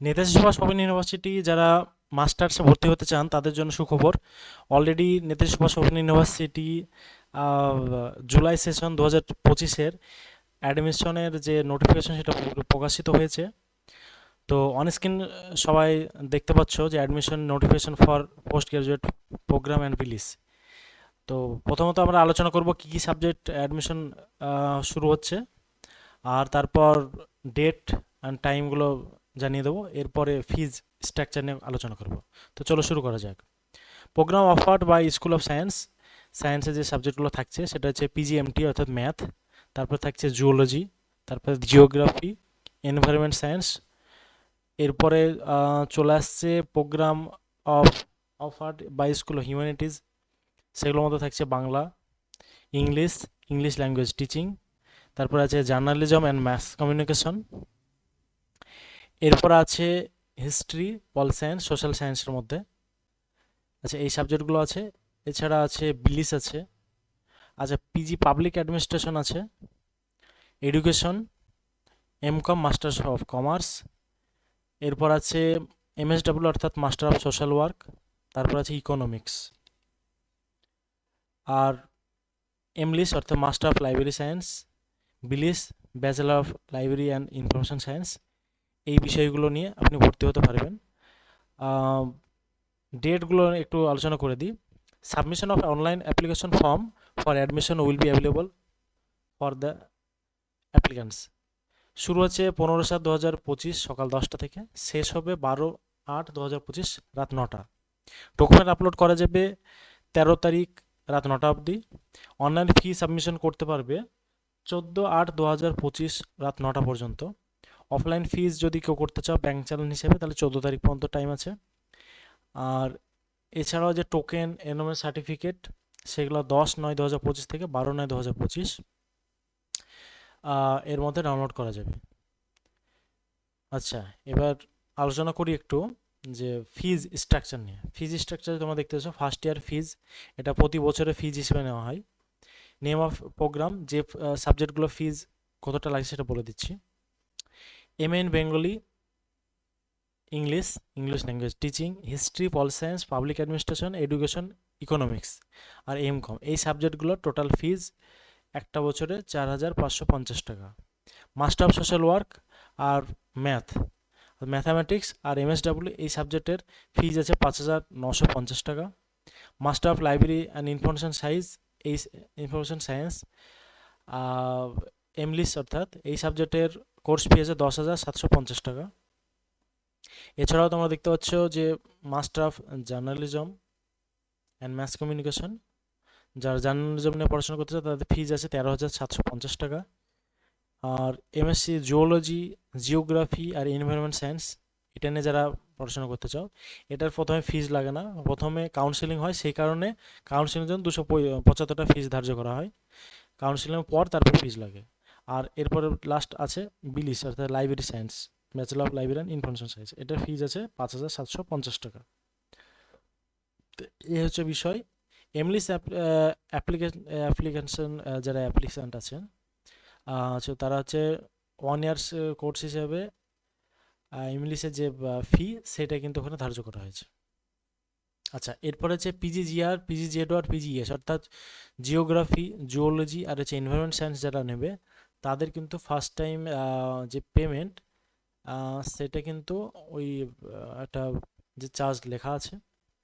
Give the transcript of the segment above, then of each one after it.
Netaji Subhas open university যারা মাস্টার্সে ভর্তি হতে চান, তাদের জন্য সুখবর। Already Netaji Subhas open university July session দু হাজার পঁচিশের অ্যাডমিশনের যে নোটিফিকেশন সেটা প্রকাশিত হয়েছে। তো অন স্ক্রিন সবাই দেখতে পাচ্ছ যে admission notification for post graduate program and release তো প্রথমত আমরা আলোচনা করব কী কী সাবজেক্ট অ্যাডমিশন শুরু হচ্ছে। আর তারপর ডেট অ্যান্ড টাইমগুলো জানিয়ে দেবো। এরপরে ফিজ স্ট্রাকচার নিয়ে আলোচনা করব। তো চলো শুরু করা যাক। Program offered by school of science সায়েন্সের যে সাবজেক্টগুলো থাকছে, সেটা হচ্ছে পিজিএমটি অর্থাৎ ম্যাথ তারপর থাকছে জুওলজি তারপর জিওগ্রাফি এনভায়রনমেন্ট সায়েন্স এরপরে চলে আসছে program of offered by school of humanities সেগুলোর মধ্যে থাকছে Bangla English English language teaching তারপর আছে জার্নালিজম অ্যান্ড ম্যাথ কমিউনিকেশন এরপর আছে হিস্ট্রি পল সায়েন্স সোশ্যাল সায়েন্সের মধ্যে। আচ্ছা এই সাবজেক্টগুলো আছে। এছাড়া আছে বিলিস আছে। আচ্ছা পিজি পাবলিক অ্যাডমিনিস্ট্রেশন আছে। Education M Com masters of commerce এরপর আছে এমএসডাব্লিউ অর্থাৎ মাস্টার অফ সোশ্যাল ওয়ার্ক তারপর আছে ইকোনমিক্স আর এমলিস অর্থাৎ master of library science BLIS bachelor of library and information science এই বিষয়গুলো নিয়ে আপনি ভর্তি হতে পারবেন। ডেটগুলো একটু আলোচনা করে দিই। Submission of online application form for admission will be available for the applicants শুরু হচ্ছে পনেরো সাত দু হাজার পঁচিশ সকাল দশটা থেকে। শেষ হবে বারো আট দু হাজার পঁচিশ রাত নটা। ডকুমেন্ট আপলোড করা যাবে তেরো তারিখ রাত নটা অবধি। অনলাইন ফি সাবমিশন করতে পারবে চোদ্দ আট দু হাজার পঁচিশ রাত নটা পর্যন্ত। অফলাইন ফিজ যদি কেউ করতে চাও ব্যাঙ্ক চ্যানেল হিসেবে, তাহলে চোদ্দ তারিখ পর্যন্ত টাইম আছে। আর এছাড়াও যে টোকেন এনওমের সার্টিফিকেট সেগুলো দশ নয় দু হাজার পঁচিশ থেকে বারো নয় দু হাজার পঁচিশ এর মধ্যে ডাউনলোড করা যাবে। আচ্ছা এবার আলোচনা করি একটু যে ফিজ স্ট্রাকচার নিয়ে। ফিজ স্ট্রাকচার তোমরা দেখতে পাচ্ছ ফার্স্ট ইয়ার ফিজ এটা প্রতি বছরে ফিজ হিসেবে নেওয়া হয়। নেম অফ প্রোগ্রাম যে সাবজেক্টগুলো ফিজ কতটা লাগে সেটা বলে দিচ্ছি। M N Bengali English English language teaching history pol science public administration education economics আর এম কম এই সাবজেক্টগুলো টোটাল ফিজ একটা বছরে চার হাজার পাঁচশো পঞ্চাশ টাকা। মাস্টার অফ সোশ্যাল ওয়ার্ক আর ম্যাথ ম্যাথামেটিক্স আর এমএসডাব্লিউ এই সাবজেক্টের ফিজ আছে পাঁচ হাজার নশো পঞ্চাশ টাকা। Master of library and information science এই ইনফরমেশন সায়েন্স এমলিস অর্থাৎ এই সাবজেক্টের কোর্স ফি আছে দশ হাজার সাতশো পঞ্চাশ টাকা। এছাড়াও তোমরা দেখতে পাচ্ছ যে master of journalism and mass communication যারা জার্নালিজম নিয়ে পড়াশোনা করতে চায় তাদের ফিজ আছে তেরো হাজার সাতশো পঞ্চাশ টাকা। আর এমএসসি জিওলজি জিওগ্রাফি আর এনভায়রনমেন্ট সায়েন্স এটা নিয়ে যারা পড়াশোনা করতে চাও, এটার প্রথমে ফিজ লাগে না। প্রথমে কাউন্সিলিং হয়, সেই কারণে কাউন্সিলিংয়ের জন্য দুশো পঁচাত্তর টাকা ফিজ ধার্য করা হয়। কাউন্সিলিংয়ের পর তারপর ফিজ লাগে। আর এরপরে লাস্ট আছে বিলিস অর্থাৎ library science bachelor of library and information science এটার ফিজ আছে পাঁচ হাজার সাতশো পঞ্চাশ টাকা। এই হচ্ছে বিষয়। এমলিস অ্যাপ্লিকেশন অ্যাপ্লিকেশন যারা অ্যাপ্লিকেশান্ট আছেন আচ্ছা তারা হচ্ছে ওয়ান ইয়ার্স কোর্স হিসেবে ইংলিশের যে ফি সেটা কিন্তু ওখানে ধার্য করা হয়েছে। আচ্ছা এরপরে হচ্ছে পিজি জিআর পিজিজিআর পিজিজেড আর পিজিএস অর্থাৎ জিওগ্রাফি জুওলজি আর হচ্ছে এনভায়রনমেন্ট সায়েন্স যারা নেবে তাদের কিন্তু ফার্স্ট টাইম যে পেমেন্ট সেটা কিন্তু ওই একটা যে চার্জ লেখা আছে,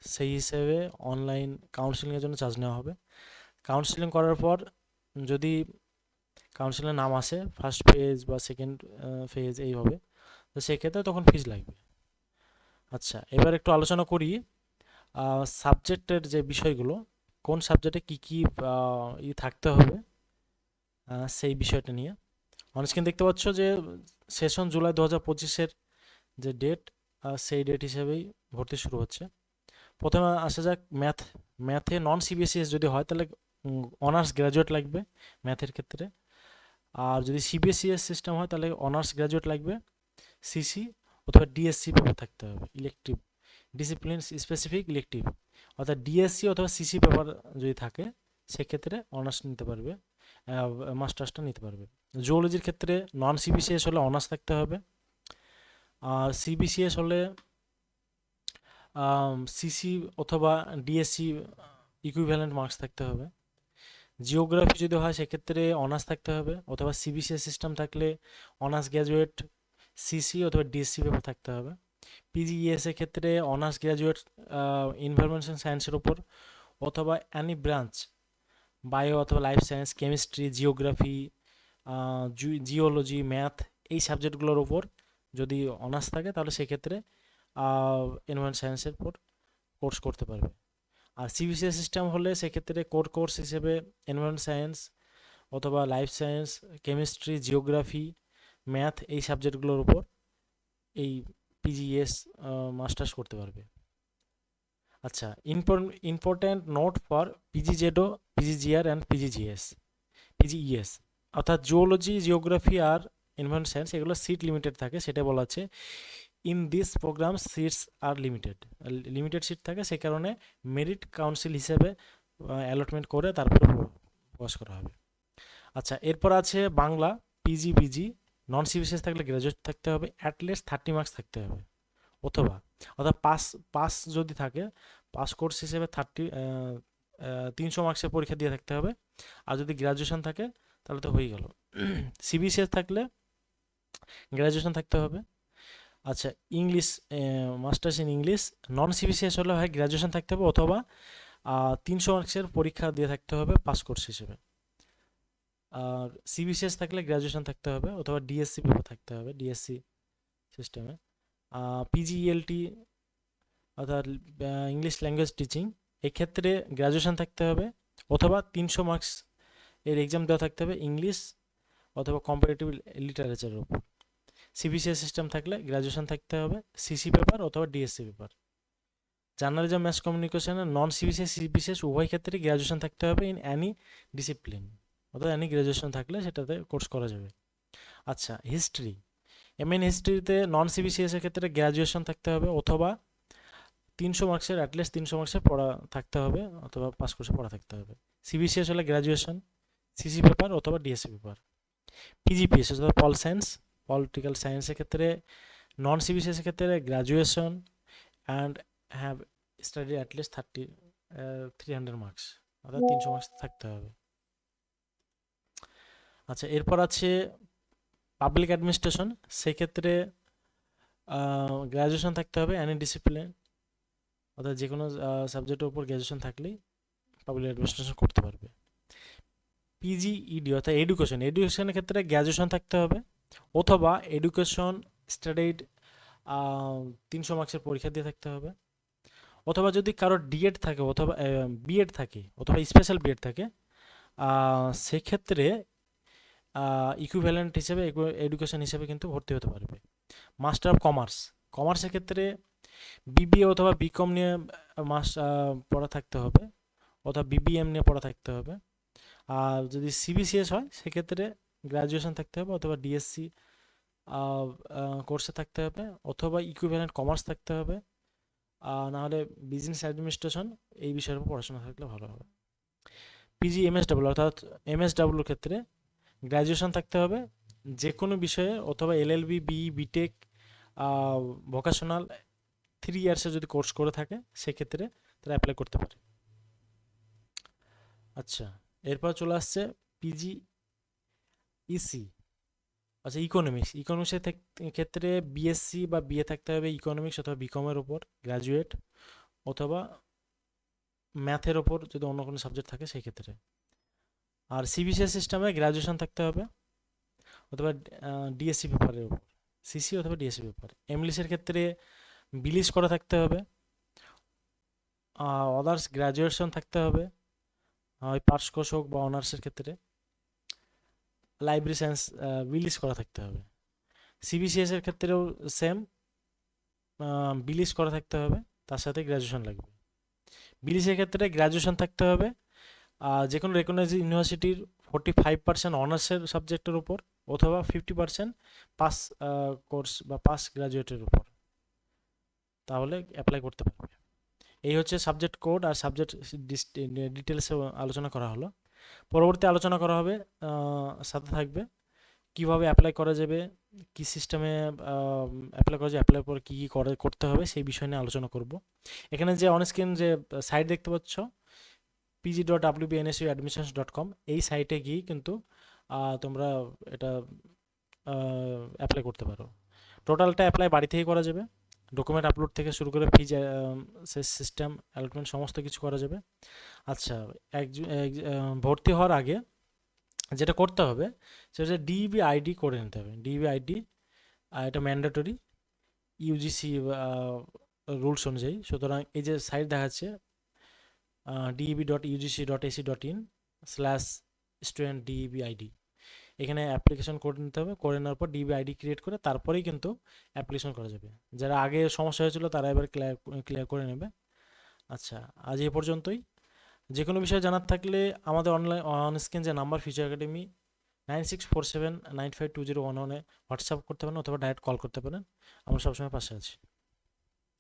সেই হিসেবে অনলাইন কাউন্সিলিংয়ের জন্য চার্জ নেওয়া হবে। কাউন্সিলিং করার পর যদি কাউন্সিলের নাম আসে ফার্স্ট ফেজ বা সেকেন্ড ফেজ এইভাবে, তো সেক্ষেত্রে তখন ফিজ লাগবে। আচ্ছা এবার একটু আলোচনা করি সাবজেক্টের যে বিষয়গুলো, কোন সাবজেক্টে কী কী ই থাকতে হবে সেই বিষয়টা নিয়ে। অনস্ক্রিন দেখতে পাচ্ছ যে সেশন জুলাই দু হাজার পঁচিশের যে ডেট সেই ডেট হিসেবেই ভর্তি শুরু হচ্ছে। প্রথমে আসা যাক ম্যাথ ম্যাথে নন সিবিএসইএস যদি হয়, তাহলে অনার্স গ্র্যাজুয়েট লাগবে ম্যাথের ক্ষেত্রে। আর যদি সিবিএসইএস সিস্টেম হয়, তাহলে অনার্স গ্র্যাজুয়েট লাগবে সিসি অথবা ডিএসসি পেপার থাকতে হবে ইলেকটিভ ডিসিপ্লিন স্পেসিফিক ইলেকটিভ অর্থাৎ ডিএসসি অথবা সিসি পেপার যদি থাকে, সেক্ষেত্রে অনার্স নিতে পারবে। মাস্টার্সটা নিতে পারবে। জুওলজির ক্ষেত্রে নন সিবিসিএস হলে অনার্স থাকতে হবে। আর সিবিসিএস হলে সিসি অথবা ডিএসসি ইকুইভ্যালেন্ট মার্কস থাকতে হবে। জিওগ্রাফি যদি হয়, সেক্ষেত্রে অনার্স থাকতে হবে। অথবা সিবিসিএস সিস্টেম থাকলে অনার্স গ্র্যাজুয়েট সিসি অথবা ডিএসসি পেপার থাকতে হবে। পিজিইএস এর ক্ষেত্রে অনার্স গ্র্যাজুয়েট ইনফরমেশন সায়েন্সের উপর অথবা অ্যানি ব্রাঞ্চ বায়ো অথবা life science chemistry geography geology math এই সাবজেক্টগুলোর ওপর যদি অনার্স থাকে তাহলে সেক্ষেত্রে এনভায়রনমেন্ট সায়েন্সের উপর কোর্স করতে পারবে। আর সিবিসিএস সিস্টেম হলে সেক্ষেত্রে কোর কোর্স হিসেবে এনভায়রনমেন্ট সায়েন্স অথবা life science chemistry geography math এই সাবজেক্টগুলোর উপর এই পিজিএস মাস্টার্স করতে পারবে। আচ্ছা important note for PGZO PGGR and PGGS PGES অর্থাৎ জিওলজি জিওগ্রাফি আর এনভায়রনমেন্ট সায়েন্স এগুলো সিট লিমিটেড থাকে, সেটা বলা আছে। In this program seats are limited limited seat থাকে সেই কারণে মেরিট কাউন্সিল হিসেবে অ্যালটমেন্ট করে তারপরে প্রকাশ করা হবে। আচ্ছা এরপর আছে Bangla PG BG non CBCS থাকলে গ্র্যাজুয়েট থাকতে হবে অ্যাটলিস্ট থার্টি মার্কস থাকতে হবে, অথবা অর্থাৎ পাস পাস যদি থাকে পাস কোর্স হিসেবে থার্টি তিনশো মার্কসের পরীক্ষা দিয়ে থাকতে হবে। আর যদি গ্র্যাজুয়েশন থাকে, তাহলে তো হয়ে গেল। সিবিসিএস থাকলে গ্র্যাজুয়েশন থাকতে হবে। আচ্ছা English masters in English non CBCS হলে হয় গ্র্যাজুয়েশন থাকতে হবে অথবা তিনশো মার্কসের পরীক্ষা দিয়ে থাকতে হবে পাস কোর্স হিসেবে। আর সিবিসিএস থাকলে গ্র্যাজুয়েশন থাকতে হবে অথবা ডিএসসি পেপার থাকতে হবে ডিএসসি সিস্টেমে পিজিইএলটি অর্থাৎ ইংলিশ ল্যাঙ্গুয়েজ টিচিং এক্ষেত্রে গ্র্যাজুয়েশন থাকতে হবে, অথবা তিনশো মার্কস এর এক্সাম দেওয়া থাকতে হবে ইংলিশ অথবা কম্পারেটিভ লিটারেচারের উপর। সিবিসিএস সিস্টেম থাকলে গ্র্যাজুয়েশন থাকতে হবে সিসি পেপার অথবা ডিএসসি পেপার জার্নালিজম ম্যাস কমিউনিকেশনে নন সিবিসিএস সিবিসিএস উভয় ক্ষেত্রে গ্র্যাজুয়েশন থাকতে হবে ইন অ্যানি ডিসিপ্লিন অর্থাৎ অ্যানি গ্র্যাজুয়েশন থাকলে সেটাতে কোর্স করা যাবে। আচ্ছা হিস্ট্রি এম এন হিস্ট্রিতে নন সিবিসিএস এর ক্ষেত্রে গ্র্যাজুয়েশন থাকতে হবে অথবা তিনশো মার্কসের অ্যাটলিস্ট তিনশো মার্কসের পড়া থাকতে হবে অথবা পাস কোর্সে পড়া থাকতে হবে। সিবিসিএস হলে গ্র্যাজুয়েশন সিসি পেপার অথবা ডিএসসি পেপার পিজিপিএস অর্থাৎ পল সায়েন্স পলিটিক্যাল সায়েন্সের ক্ষেত্রে নন সিবিসিএস এর ক্ষেত্রে graduation and have study at least thirty three hundred marks অর্থাৎ তিনশো মার্কস থাকতে হবে। আচ্ছা এরপর আছে পাবলিক অ্যাডমিনিস্ট্রেশন সেক্ষেত্রে গ্র্যাজুয়েশন থাকতে হবে অ্যানি ডিসিপ্লিন অর্থাৎ যে কোনো সাবজেক্টের উপর গ্র্যাজুয়েশন থাকলেই পাবলিক অ্যাডমিনিস্ট্রেশন করতে পারবে। পিজিইডি অর্থাৎ এডুকেশন এডুকেশনের ক্ষেত্রে গ্র্যাজুয়েশন থাকতে হবে, অথবা এডুকেশন স্টাডিড তিনশো মার্কসের পরীক্ষা দিয়ে থাকতে হবে, অথবা যদি কারোর ডিএড থাকে, অথবা বিএড থাকে, অথবা স্পেশাল বিএড থাকে সেক্ষেত্রে ইকুইভ্যালেন্ট হিসেবে এডুকেশন হিসেবে কিন্তু ভর্তি হতে পারবে। মাস্টার অফ কমার্স কমার্সের ক্ষেত্রে বিবিএ অথবা বিকম নিয়ে মাস পড়া থাকতে হবে, অথবা বিবিএম নিয়ে পড়া থাকতে হবে। আর যদি সিবিসিএস হয়, সেক্ষেত্রে গ্র্যাজুয়েশন থাকতে হবে, অথবা ডিএসসি কোর্সে থাকতে হবে, অথবা ইকুইভ্যালেন্ট কমার্স থাকতে হবে। নাহলে বিজনেস অ্যাডমিনিস্ট্রেশন এই বিষয়ের উপর পড়াশোনা থাকলে ভালো হবে। পিজি এমএসডাব্লিউ অর্থাৎ এমএসডাব্লিউর ক্ষেত্রে গ্র্যাজুয়েশন থাকতে হবে। যে কোনো বিষয়ে অথবা LLB BE BTech vocational three ইয়ার্সে যদি কোর্স করে থাকে, সেক্ষেত্রে তারা অ্যাপ্লাই করতে পারে। আচ্ছা এরপর চলে আসছে পিজি ইসি আচ্ছা ইকোনমিক্স ইকোনমিক্সের ক্ষেত্রে বিএসসি বা বিএ থাকতে হবে ইকোনমিক্স অথবা বিকমের ওপর গ্র্যাজুয়েট অথবা ম্যাথের ওপর যদি অন্য কোনো সাবজেক্ট থাকে সেই ক্ষেত্রে আর সিবিসিএস সিস্টেমে গ্র্যাজুয়েশন থাকতে হবে, অথবা ডিএসসি পেপারের ওপর সিসি অথবা ডিএসসি পেপার এমলিসের ক্ষেত্রে বিলিশ করা থাকতে হবে অদার্স গ্র্যাজুয়েশন থাকতে হবে ওই পার্স কোর্স হোক বা অনার্সের ক্ষেত্রে। লাইব্রেরি সায়েন্স বিলিশ করা থাকতে হবে। সিবিসিএস এর ক্ষেত্রেও সেম বিলিশ করা থাকতে হবে, তার সাথে গ্র্যাজুয়েশন লাগবে। বিলিসের ক্ষেত্রে গ্র্যাজুয়েশন থাকতে হবে যে কোনো রেকগনাইজ ইউনিভার্সিটির ফোর্টি ফাইভ পার্সেন্ট অনার্সের সাবজেক্টের উপর অথবা ফিফটি পার্সেন্ট পাস কোর্স বা পাস গ্র্যাজুয়েটের উপর। তাহলে অ্যাপ্লাই করতে পারবে। এই হচ্ছে সাবজেক্ট কোড আর সাবজেক্ট ডিটেলসে আলোচনা করা হলো। পরবর্তী আলোচনা করা হবে সাথে থাকবে কীভাবে অ্যাপ্লাই করা যাবে, কি সিস্টেমে অ্যাপ্লাই করা যায় অ্যাপ্লাই পর কী কী করে, করতে হবে সেই বিষয় নিয়ে আলোচনা করব। এখানে যে অনস্ক্রিন যে সাইট দেখতে পাচ্ছ PG dot W B NSU admissions dot com এই সাইটে গিয়ে কিন্তু তোমরা এটা অ্যাপ্লাই করতে পারো। টোটালটা অ্যাপ্লাই বাড়ি থেকেই করা যাবে। ডকুমেন্ট আপলোড থেকে শুরু করে ফিজ সিস্টেম অ্যালটমেন্ট সমস্ত কিছু করা যাবে। আচ্ছা এক ভর্তি হওয়ার আগে যেটা করতে হবে, সেটা হচ্ছে ডিবি আইডি করে নিতে হবে। ডিবি আইডি এটা ম্যান্ডেটরি ইউজিসি রুলস অনুযায়ী। সুতরাং এই যে সাইট দেখাচ্ছে in slash student DEB ID এখানে অ্যাপ্লিকেশন করে নিতে হবে, করে নেওয়ার পর ডিবি আইডি ক্রিয়েট করে তারপরেই কিন্তু অ্যাপ্লিকেশন করা যাবে। যারা আগে সমস্যা হয়েছিল তারা এবার ক্লিয়ার ক্লিয়ার করে নেবে। আচ্ছা আজ এ পর্যন্তই। যে কোনো বিষয়ে জানার থাকলে আমাদের অনলাইন অন স্ক্রিন যে number future academy nine six four seven nine five two zero one ওয়ানে হোয়াটসঅ্যাপ করতে পারেন অথবা ডাইরেক্ট কল করতে পারেন। আমরা সবসময় পাশে আছি।